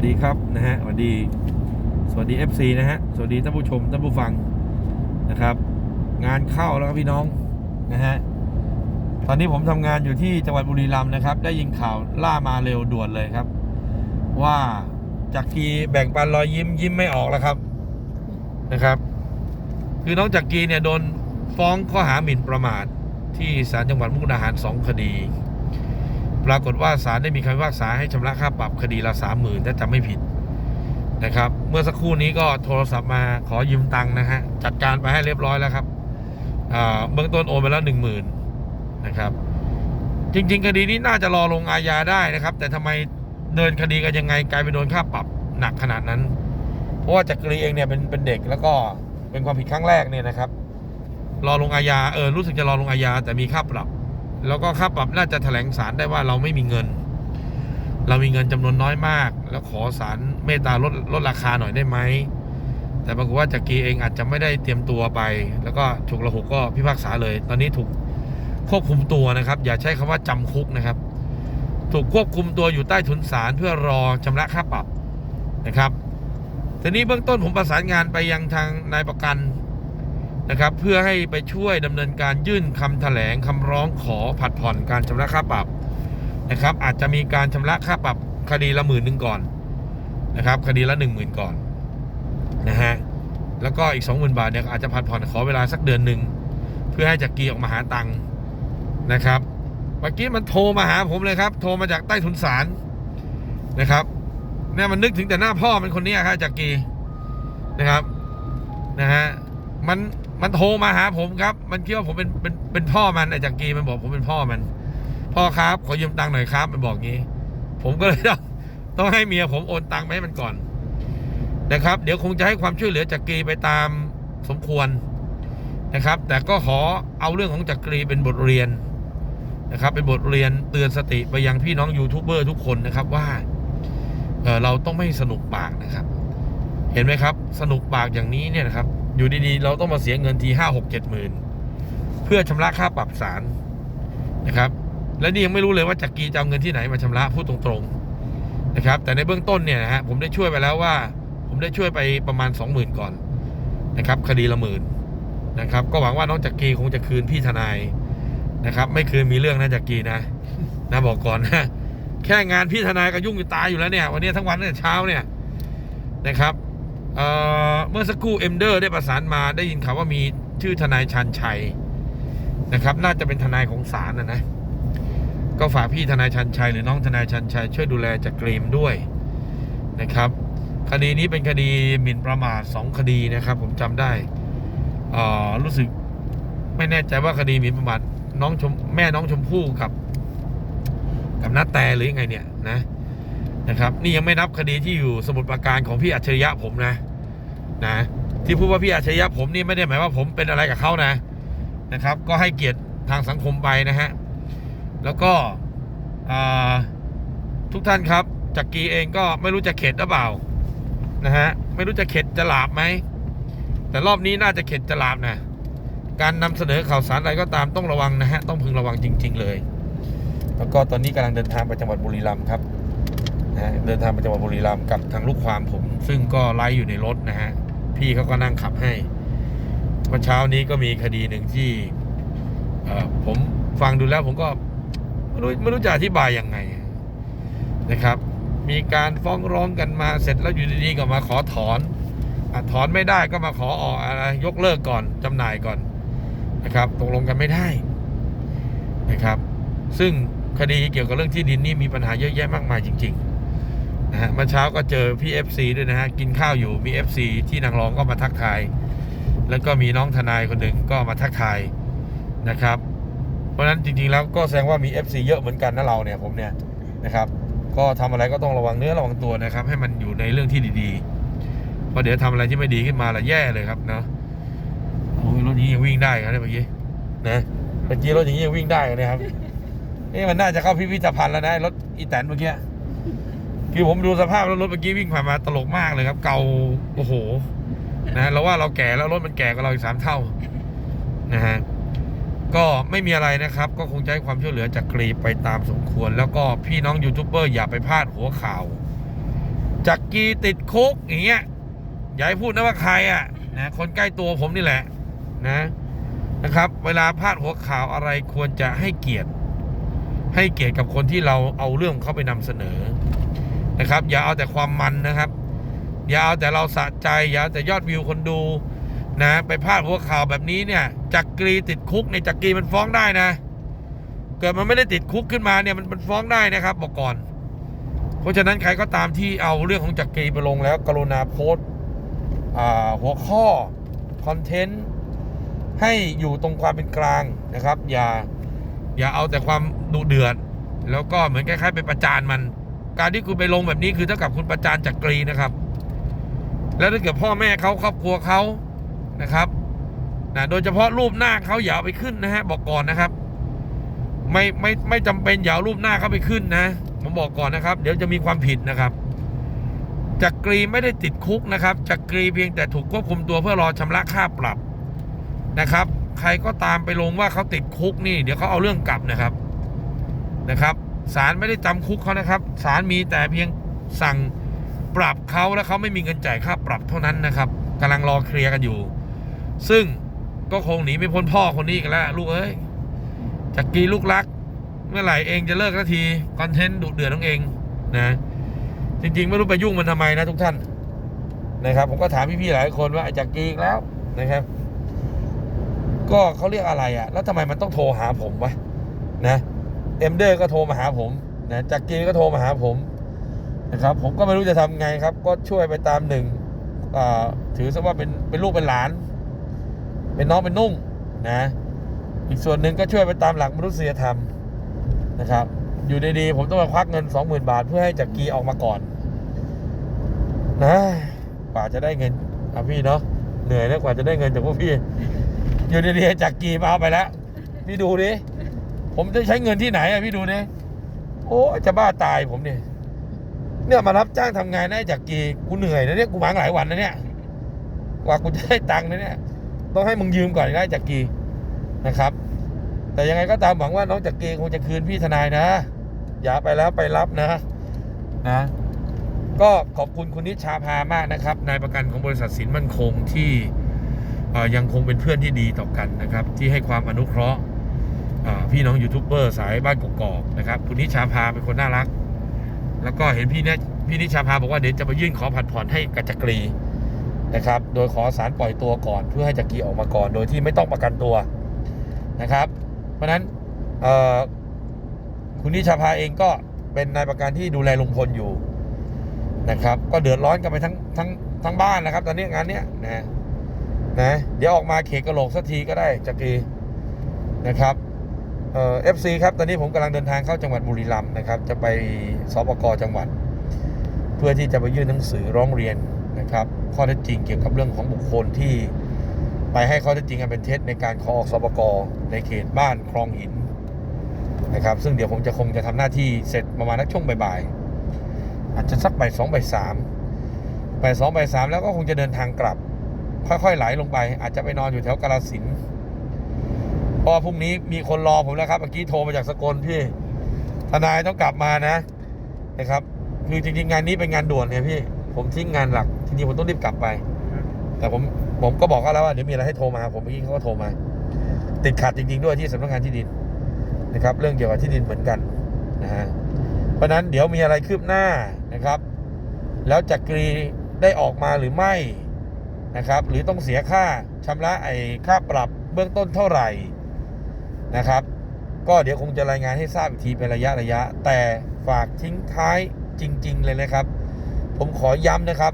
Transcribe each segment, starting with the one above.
วัสดีครับนะฮะสวัสดีสวัสดี FC นะฮะสวัสดีท่านผู้ชมท่านผู้ฟังนะครับ งานเข้าแล้วครับพี่น้องนะฮะตอนนี้ผมทำงานอยู่ที่จังหวัดบุรีรัมย์นะครับ ได้ยินข่าวล่ามาเร็วด่วนเลยครับ ว่าจากกีแบ่งปันรอยยิ้มยิ้มไม่ออกแล้วครับนะครับ คือน้องจากกีเนี่ยโดนฟ้องข้อหาหมิ่นประมาทที่ศาลจังหวัดมุกดาหารสองคดี ปรากฏว่าศาลได้มีคำพิพากษาให้ชำระค่าปรับคดีละสามหมื่นถ้าจำไม่ผิดนะครับ เมื่อสักครู่นี้ก็โทรศัพท์มาขอยืมตังค์นะฮะจัดการไปให้เรียบร้อยแล้วครับเบื้องต้นโอนไปแล้วหนึ่งหมื่นนะครับ จริง ๆ คดีนี้น่าจะรอลงอาญาได้นะครับ แต่ทำไมเดินคดีกันยังไงกลายเป็นโดนค่าปรับหนักขนาดนั้น เพราะว่าจักรีเองเนี่ยเป็นเป็นเด็กแล้วก็เป็นความผิดครั้งแรกเนี่ยนะครับ รอลงอาญาเออรู้สึกจะรอลงอาญาแต่มีค่าปรับ แล้วก็ค่าปรับน่าจะแถลงศาลได้ว่าเราไม่มีเงิน เรามีเงินจำนวนน้อยมาก แล้วขอศาลเมตตาลดลดราคาหน่อยได้ไหมแต่ปรากฏว่าจักรีเองอาจจะไม่ได้เตรียมตัวไป แล้วก็ถูกระหุกก็พิพากษาเลย ตอนนี้ถูกควบคุมตัวนะครับ อย่าใช้คำว่าจำคุกนะครับ ถูกควบคุมตัวอยู่ใต้ถุนศาลเพื่อรอชำระค่าปรับนะครับทีนี้เบื้องต้นผมประสานงานไปยังทางนายประกัน นะครับเพื่อให้ไปช่วยดำเนินการยื่นคำแถลงคำร้องขอผัดผ่อนการชำระค่าปรับนะครับ อาจจะมีการชำระค่าปรับคดีละหมื่นหนึ่งก่อนนะครับ คดีละหนึ่งหมื่นก่อนนะฮะแล้วก็อีกสองหมื่นบาทเนี่ยอาจจะผัดผ่อนขอเวลาสักเดือนหนึ่งเพื่อให้จักรีออกมาหาตังค์นะครับเมื่อกี้มันโทรมาหาผมเลยครับ โทรมาจากใต้ถุนศาลนะครับเนี่ยมันนึกถึงแต่หน้าพ่อมันคนนี้ครับจากกีนะครับนะฮะมัน มันโทรมาหาผมครับ มันคิดว่าผมเป็นเป็นเป็นพ่อมันไอ้จากกีมันบอกผมเป็นพ่อมัน พ่อครับขอยืมตังค์หน่อยครับ มันบอกงี้ ผมก็เลยต้องต้องให้เมียผมโอนตังค์ไปให้มันก่อน นะครับ เดี๋ยวคงจะให้ความช่วยเหลือจากกีไปตามสมควรนะครับ แต่ก็ขอเอาเรื่องของจักรีเป็นบทเรียนนะครับ เป็นบทเรียนเตือนสติไปยังพี่น้องยูทูบเบอร์ทุกคนนะครับว่าเเราต้องไม่สนุกปากนะครับ เห็นไหมครับ สนุกปากอย่างนี้เนี่ยนะครับ อยู่ดีๆ เราต้องมาเสียเงินทีห้าหกเจ็ดหมื่นเพื่อชำระค่าปรับสารนะครับ และนี่ยังไม่รู้เลยว่าจักรีจะเอาเงินที่ไหนมาชำระพูดตรงๆนะครับ แต่ในเบื้องต้นเนี่ยนะฮะผมได้ช่วยไปแล้วว่า ผมได้ช่วยไปประมาณสองหมื่นก่อนนะครับ คดีละหมื่นนะครับ ก็หวังว่าน้องจักรีคงจะคืนพี่ทนายนะครับ ไม่คืนมีเรื่องนะจักรีนะนะบอกก่อนนะแค่งานพี่ทนายก็ยุ่งอยู่ตายอยู่แล้วเนี่ย วันนี้ทั้งวันตั้งแต่เช้าเนี่ยนะครับ เมื่อสักครู่เอ็มเดอร์ได้ประสานมาได้ยินข่าวว่ามีชื่อทนายชันชัยนะครับ น่าจะเป็นทนายของศาลนะนะ ก็ฝากพี่ทนายชันชัยหรือน้องทนายชันชัยช่วยดูแลจากเกรมด้วยนะครับ คดีนี้เป็นคดีหมิ่นประมาทสองคดีนะครับ ผมจำได้อ่อรู้สึกไม่แน่ใจว่าคดีหมิ่นประมาทน้องชมแม่น้องชมพู่กับกับนัดแต่หรือยังไงเนี่ยนะนะครับ นี่ยังไม่นับคดีที่อยู่สมุดปราการของพี่อัจฉริยะผมนะ นะที่พูดว่าพี่อัจฉริยะผมนี่ไม่ได้หมายว่าผมเป็นอะไรกับเขานะนะครับ ก็ให้เกียรติทางสังคมไปนะฮะแล้วก็ทุกท่านครับจักรีเองก็ไม่รู้จะเข็ดหรือเปล่านะฮะไม่รู้จะเข็ดจะหลาบไหมแต่รอบนี้น่าจะเข็ดจะหลาบนะการนำเสนอข่าวสารอะไรก็ตามต้องระวังนะฮะต้องพึงระวังจริง ๆ เลย แล้วก็ตอนนี้กำลังเดินทางไปจังหวัดบุรีรัมย์ครับนะฮะเดินทางไปจังหวัดบุรีรัมย์กับทางลูกความผม ซึ่งก็ไลฟ์อยู่ในรถนะฮะ พี่เขาก็นั่งขับให้เมื่อเช้านี้ก็มีคดีหนึ่งที่เอ่อผมฟังดูแล้วผมก็ไม่รู้ไม่รู้จะอธิบายยังไงนะครับ มีการฟ้องร้องกันมาเสร็จแล้วอยู่ดีๆก็มาขอถอนอถอนไม่ได้ก็มาขอออกอะไรยกเลิกก่อนจำหน่ายก่อนนะครับ ตกลงกันไม่ได้นะครับ ซึ่งคดีเกี่ยวกับเรื่องที่ดินนี่มีปัญหาเยอะแยะมากมายจริง ๆ นะฮะเมื่อเช้าก็เจอพี่ FC ด้วยนะฮะ กินข้าวอยู่มี FC ที่นางรองก็มาทักทาย แล้วก็มีน้องทนายคนหนึ่งก็มาทักทายนะครับ เพราะฉะนั้นจริงๆแล้วก็แสดงว่ามี FC เยอะเหมือนกันนะเราเนี่ยผมเนี่ยนะครับ ก็ทำอะไรก็ต้องระวังเนื้อระวังตัวนะครับ ให้มันอยู่ในเรื่องที่ดีๆเพราะเดี๋ยวทำอะไรที่ไม่ดีขึ้นมาละแย่เลยครับเนาะโอ้ยรถนี้ยังวิ่งได้ครับเนี่ยเมื่อกี้นะเมื่อกี้รถอย่างนี้ยังวิ่งได้เลยนะครับนี่มันน่าจะเข้าพิพิธภัณฑ์แล้วนะรถอีแตนเมื่อกี้ คือผมดูสภาพแล้วรถเมื่อกี้วิ่งผ่านมาตลกมากเลยครับ เก่าโอ้โหนะเราว่าเราแก่แล้วรถมันแก่กว่าเราอีกสามเท่านะฮะก็ไม่มีอะไรนะครับ ก็คงจะให้ความช่วยเหลือจากกรีไปตามสมควร แล้วก็พี่น้องยูทูบเบอร์อย่าไปพลาดหัวข่าวจักรีติดคุกอย่างเงี้ยอย่าให้พูดนะว่าใครอะนะคนใกล้ตัวผมนี่แหละนะนะครับ เวลาพลาดหัวข่าวอะไรควรจะให้เกียรติ ให้เกียรติกับคนที่เราเอาเรื่องเขาไปนำเสนอ นะครับ อย่าเอาแต่ความมันนะครับ อย่าเอาแต่เราสะใจ อย่าเอาแต่ยอดวิวคนดูนะไปพาดหัวข่าวแบบนี้เนี่ยจักรีติดคุกในจักรีมันฟ้องได้นะ เกิดมันไม่ได้ติดคุกขึ้นมาเนี่ยมันมันฟ้องได้นะครับ บอกก่อน เพราะฉะนั้นใครก็ตามที่เอาเรื่องของจักรีไปลงแล้ว กรุณาโพสหัวข้อคอนเทนต์ให้อยู่ตรงความเป็นกลางนะครับ อย่าอย่าเอาแต่ความดุเดือด แล้วก็เหมือนคล้ายๆไปประจานมัน การที่คุณไปลงแบบนี้คือเท่ากับคุณประจานจักรีนะครับ แล้วถ้าเกิดพ่อแม่เขาครอบครัวเขานะครับนะโดยเฉพาะรูปหน้าเขาอย่าไปขึ้นนะฮะบอกก่อนนะครับ ไม่ไม่ไม่จำเป็นอย่ารูปหน้าเขาไปขึ้นนะผมบอกก่อนนะครับ เดี๋ยวจะมีความผิดนะครับจักรีไม่ได้ติดคุกนะครับจักรีเพียงแต่ถูกควบคุมตัวเพื่อรอชำระค่าปรับนะครับ ใครก็ตามไปลงว่าเขาติดคุกนี่ เดี๋ยวเขาเอาเรื่องกลับนะครับนะครับ ศาลไม่ได้จำคุกเขานะครับศาลมีแต่เพียงสั่งปรับเขาแล้วเขาไม่มีเงินจ่ายค่าปรับเท่านั้นนะครับกำลังรอเคลียร์กันอยู่ ซึ่งก็คงหนีไม่พ้นพ่อคนนี้กันแล้วลูกเอ้ยจักรีลูกรัก เมื่อไหร่เองจะเลิกสักทีคอนเทนต์ดุเดือดของเองนะจริงๆ ไม่รู้ไปยุ่งมันทำไมนะทุกท่านนะครับ ผมก็ถามพี่ๆหลายคนว่าไอ้จักรีอีกแล้วนะครับ ก็เขาเรียกอะไรอะ่ะ แล้วทำไมมันต้องโทรหาผมวะนะ เอ็มเดอร์ก็โทรมาหาผมนะจักรีก็โทรมาหาผมนะครับ ผมก็ไม่รู้จะทำไงครับ ก็ช่วยไปตามหนึ่งถือซะว่าเป็นเป็นลูกเป็นหลาน เป็นน้องเป็นนุ่งนะอีกส่วนหนึ่งก็ช่วยไปตามหลักมนุษยธรรมนะครับ อยู่ดีๆผมต้องมาควักเงิน 20,000 บาท เพื่อให้จักรีออกมาก่อนนะป่าจะได้เงินอะพี่เนาะเหนื่อยแล้วกว่าจะได้เงินจากพวกพี่ อยู่ดีๆจักรีมาเอาไปแล้วพี่ดูดิ ผมจะใช้เงินที่ไหนอะพี่ดูดิโอ้จะบ้าตายผมเนี่ยเนี่ยมารับจ้างทำงานได้จากกีกูเหนื่อยนะเนี่ยกูมาหลายวันนะเนี่ยกว่ากูจะได้ตังค์นะเนี่ย ต้องให้มึงยืมก่อนได้จากกีนะครับ แต่ยังไงก็ตามหวังว่าน้องจากกีคงจะคืนพี่ทนายนะ อย่าไปแล้วไปรับนะนะ ก็ขอบคุณคุณนิชาพามากนะครับนายประกันของบริษัทสินมั่นคงที่ยังคงเป็นเพื่อนที่ดีต่อกันนะครับ ที่ให้ความอนุเคราะห์ พี่น้องยูทูบเบอร์สายบ้านกกอกนะครับคุณนิชาพาเป็นคนน่ารัก แล้วก็เห็นพี่เนี่ยพี่นิชาพาบอกว่าเดี๋ยวจะมายื่นขอผัดผ่อนให้กัจักรีนะครับ โดยขอสารปล่อยตัวก่อนเพื่อให้จักรีออกมาก่อน โดยที่ไม่ต้องประกันตัวนะครับ เพราะนั้นคุณนิชาพาเองก็เป็นนายประกันที่ดูแลลุงพลอยู่นะครับ ก็เดือดร้อนกันไปทั้งทั้งทั้งบ้านนะครับ ตอนนี้งานเนี้ยนะนะเดี๋ยวออกมาเขกกระโหลกสักทีก็ได้จักรีนะครับ เอฟซีครับ ตอนนี้ผมกำลังเดินทางเข้าจังหวัดบุรีรัมย์นะครับ จะไปสปกจังหวัด เพื่อที่จะไปยื่นหนังสือร้องเรียนนะครับ ข้อเท็จจริงเกี่ยวกับเรื่องของบุคคลที่ไปให้ข้อเท็จจริงอันเป็นเท็จในการขอออกสปกในเขตบ้านคลองหินนะครับ ซึ่งเดี๋ยวผมจะคงจะทำหน้าที่เสร็จประมาณนักช่วงบ่ายๆอาจจะสักบ่ายสองบ่ายสามบ่ายสองบ่ายสามแล้วก็คงจะเดินทางกลับ ค่อยๆไหลลงไป อาจจะไปนอนอยู่แถวกาลสิน เพราะพรุ่งนี้มีคนรอผมแล้วครับเมื่อกี้โทรมาจากสกลพี่ ทนายต้องกลับมานะนะครับคือจริงๆงานนี้เป็นงานด่วนเนี่ยพี่ ผมทิ้งงานหลักจริงๆผมต้องรีบกลับไป แต่ผมผมก็บอกเขาแล้วว่าเดี๋ยวมีอะไรให้โทรมาผมเมื่อกี้เขาก็โทรมา ติดขัดจริง ๆ ด้วยที่สำนักงานที่ดินนะครับ เรื่องเกี่ยวกับที่ดินเหมือนกันนะฮะเพราะฉะนั้นเดี๋ยวมีอะไรคืบหน้านะครับ แล้วจักรีได้ออกมาหรือไม่นะครับ หรือต้องเสียค่าชำระไอ้ค่าปรับเบื้องต้นเท่าไหร่ นะครับ ก็เดี๋ยวคงจะรายงานให้ทราบอีกทีเป็นระยะระยะ แต่ฝากทิ้งท้ายจริง ๆ เลยนะครับ ผมขอย้ำนะครับ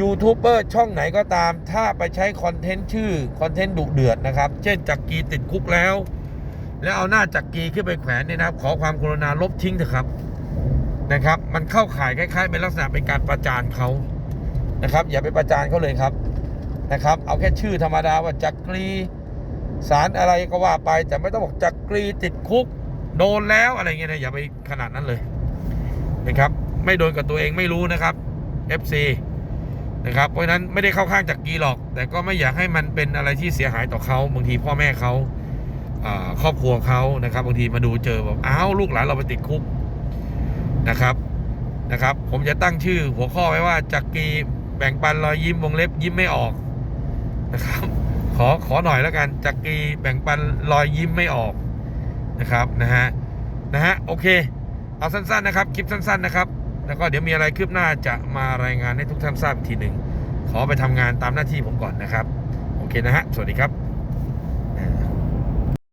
ยูทูบเบอร์ช่องไหนก็ตาม ถ้าไปใช้คอนเทนต์ชื่อคอนเทนต์ดุเดือดนะครับ เช่นจักรีติดคุกแล้ว แล้วเอาหน้าจักรีขึ้นไปแขวนเนี่ยนะครับ ขอความกรุณาลบทิ้งเถอะครับนะครับ มันเข้าข่ายคล้ายๆ เป็นลักษณะเป็นการประจานเขานะครับ อย่าไปประจานเขาเลยครับนะครับ เอาแค่ชื่อธรรมดาว่าจักรี สารอะไรก็ว่าไปแต่ไม่ต้องบอกจักรีติดคุก โดนแล้วอะไรเงี้ยนะอย่าไปขนาดนั้นเลยนะครับ ไม่โดนกับตัวเองไม่รู้นะครับ FC นะครับเพราะฉะนั้นไม่ได้เข้าข้างจักรีหรอก แต่ก็ไม่อยากให้มันเป็นอะไรที่เสียหายต่อเขาบางทีพ่อแม่เขาครอบครัวเขานะครับบางทีมาดูเจอแบบอ้าวลูกหลานเราไปติดคุกนะครับนะครับ ผมจะตั้งชื่อหัวข้อไว้ว่าจักรีแบ่งปันรอยยิ้มวงเล็บยิ้มไม่ออกนะครับ ขอขอหน่อยแล้วกันจักรีแบ่งปันรอยยิ้มไม่ออกนะครับนะฮะนะฮะโอเค เอาสั้นๆนะครับคลิปสั้นๆนะครับ แล้วก็เดี๋ยวมีอะไรคืบหน้าจะมารายงานให้ทุกท่านทราบอีกทีหนึ่งขอไปทำงานตามหน้าที่ผมก่อนนะครับ โอเคนะฮะสวัสดีครับ